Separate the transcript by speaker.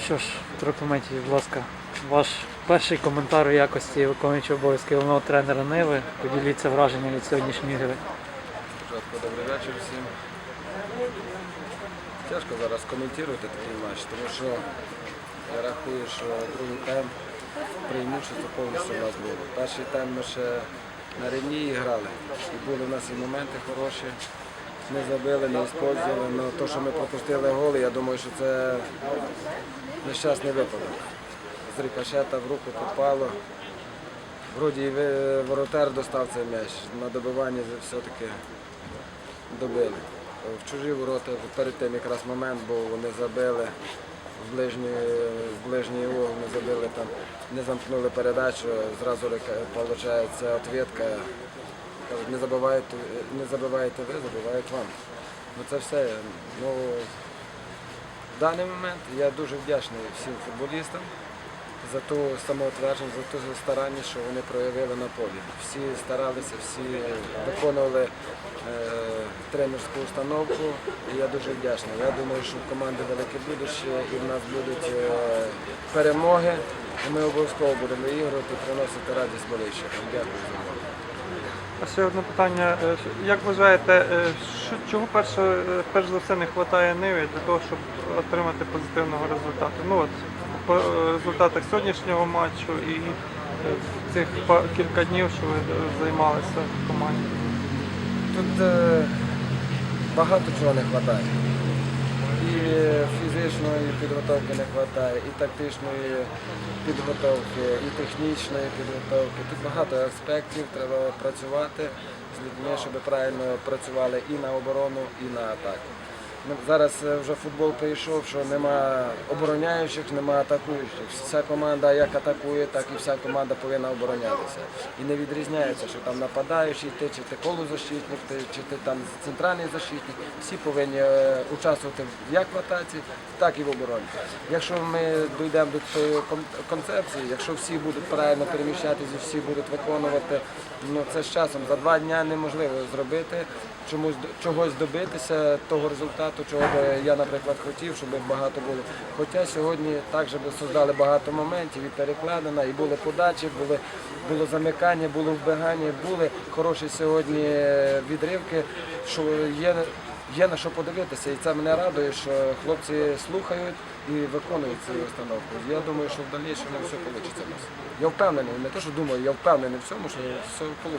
Speaker 1: Що ж, моменті, будь ласка, ваш перший коментар у якості виконуючого обов'язки головного тренера Ниви. Поділіться враженням від сьогоднішньої гри.
Speaker 2: Спочатку добрий вечір всім. Тяжко зараз коментувати такий матч, тому що я рахую, що другий тайм преимущество повністю у нас було. Перший тайм ми ще на рівні грали. І були в нас і моменти хороші. Не забили, не використовували. але те, що ми пропустили голи, я думаю, що це нещасний випадок. З рикошета в руку попало. Вроді і воротар достав цей м'яч. На добиванні все-таки добили. В чужі ворота перед тим якраз момент був, вони забили в ближній, в ближній угол, не забили там, не замкнули передачу, зразу виходить відповідка. Кажуть, не забиваєте, не забиваєте ви, забивають вам. Ну це все. Ну, в даний момент я дуже вдячний всім футболістам за ту самоутвердженість, за ту старанність, що вони проявили на полі. Всі старалися, всі виконували е, тренерську установку, і я дуже вдячний. Я думаю, що в команди велике будуще і в нас будуть е, перемоги, і ми обов'язково будемо іграти і приносити радість болельщикам. Дякую за увагу.
Speaker 3: Ще одне питання. Е, Як вважаєте, е, що, чого перше, е, перш за все не вистачає Ниві для того, щоб отримати позитивного результату? Ну от по результатах сьогоднішнього матчу і цих кілька днів, що ви займалися в команді.
Speaker 2: Тут багато чого не вистачає. Підготовки не вистачає, і тактичної підготовки, і технічної підготовки. Тут багато аспектів, треба працювати з людьми, щоб правильно працювали і на оборону, і на атаку. Ну, Зараз е, вже футбол прийшов, що нема обороняючих, нема атакуючих. Вся команда як атакує, так і вся команда повинна оборонятися. І не відрізняється, що там нападаючий, ти чи ти полузащитник, ти, чи ти там центральний защитник. Всі повинні е, участвувати як в атаці, так і в обороні. Якщо ми дійдемо до кон- концепції, якщо всі будуть правильно переміщатися, всі будуть виконувати, ну це з часом за два дні неможливо зробити, чомусь чогось добитися того результату, чого би я, наприклад, хотів, щоб багато було. Хоча сьогодні також би создали багато моментів і перекладина, і були подачі, були, було замикання, було вбігання, були хороші сьогодні відривки, що є. Є на що подивитися, і це мене радує, що хлопці слухають і виконують цю установку. Я думаю, що в дальнішому все вийде. Я впевнений, не те, що думаю, я впевнений в цьому, що все вийде.